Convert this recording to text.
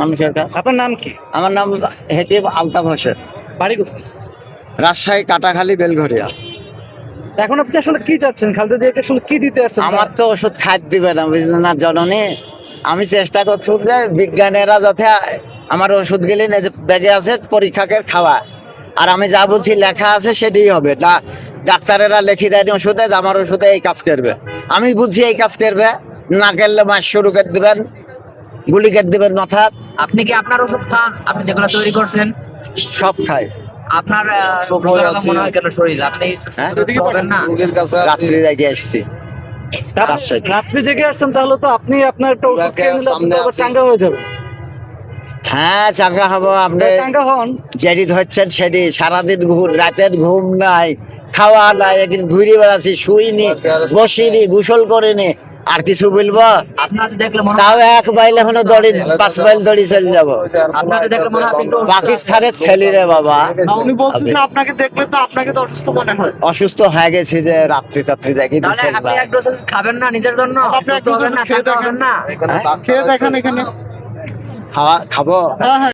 মানুষের কাছে আপনার নাম কি? আমার নাম হেতিব আলতাফ হোসেন। বাড়ি কোথায়? রাজশাহী কাটাখালী বেলঘরিয়া। এখন আপনি আসলে কি চাচ্ছেন? খালেদা জিয়াকে আসলে কি দিতে আসছেন? আমার তো ওষুধ খাইতে দিবে না বুঝলেন না জননী। আমি চেষ্টা করছি যে বিজ্ঞানীরা যাতে আমার ওষুধ গেলে ব্যাগে আছে পরীক্ষাকে খাওয়া আর আমি যা বলছি লেখা আছে সেটাই হবে। না ডাক্তারেরা লিখে দেয়নি ওষুধে আমার ওষুধে এই কাজ করবে। আমি বুঝি এই কাজ করবে না করলে মাস শুরু করে দেবেন। গুলি কেটে দেবেন মাথা আপনি কি আপনার ওষুধ খান? আপনি যেগুলো তৈরি করছেন? সব খাই। আপনার। মনে হয় কেন শরীর? আপনি হ্যাঁ? না। রাত্রি তা- রাজশাহী। রাত্রি জেগে আসছেন তাহলে তো আপনি আপনার একটা ওষুধ খেয়ে নিলে সামনে আবার চাঙ্গা হয়ে যাবে। হ্যাঁ চাঙ্গা হব। আপনি চাঙ্গা হন। যেটি ধরছেন সেটি। সারাদিন ঘুম রাতের ঘুম নাই খাওয়া নাই একদিন ঘুরে বেড়াচ্ছি শুইনি বসিনি গোসল করিনি আর কিছু বলব? মনে তাও এক মাইল এখনও দড়ি পাঁচ মাইল দড়ি চলে যাব। পাকিস্তানের ছেলে রে বাবা। উনি বলছেন আপনাকে দেখলে তো আপনাকে তো অসুস্থ মনে হয়। অসুস্থ হয়ে গেছি যে রাত্রি টাত্রি দেখি খাবেন না নিজের জন্য? আপনি না। খেয়ে দেখেন এখানে। খাওয়া খাব? হ্যাঁ হ্যাঁ।